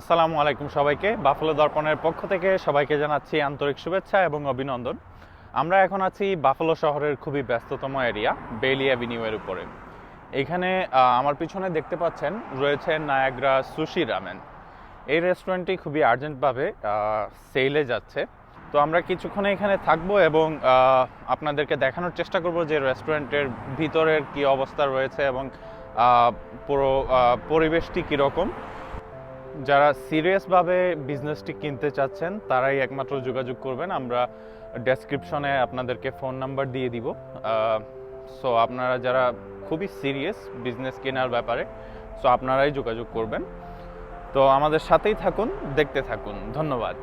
আসসালামু আলাইকুম সবাইকে। বাফলো দর্পণের পক্ষ থেকে সবাইকে জানাচ্ছি আন্তরিক শুভেচ্ছা এবং অভিনন্দন। আমরা এখন আছি বাফলো শহরের খুবই ব্যস্ততম এরিয়া, বেইলি অ্যাভিনিউয়ের উপরে। এখানে আমার পিছনে দেখতে পাচ্ছেন, রয়েছে নায়াগ্রা সুশি রামেন। এই রেস্টুরেন্টটি খুবই আর্জেন্টভাবে সেলে যাচ্ছে। তো আমরা কিছুক্ষণ এখানে থাকব এবং আপনাদেরকে দেখানোর চেষ্টা করব যে রেস্টুরেন্টের ভিতরের কি অবস্থা রয়েছে এবং পুরো পরিবেশটি কীরকম। যারা সিরিয়াসভাবে বিজনেসটি কিনতে চাচ্ছেন, তারাই একমাত্র যোগাযোগ করবেন। আমরা ডেসক্রিপশনে আপনাদেরকে ফোন নাম্বার দিয়ে দিব। সো আপনারা যারা খুবই সিরিয়াস বিজনেস কেনার ব্যাপারে সো আপনারাই যোগাযোগ করবেন। তো আমাদের সাথেই থাকুন, দেখতে থাকুন। ধন্যবাদ।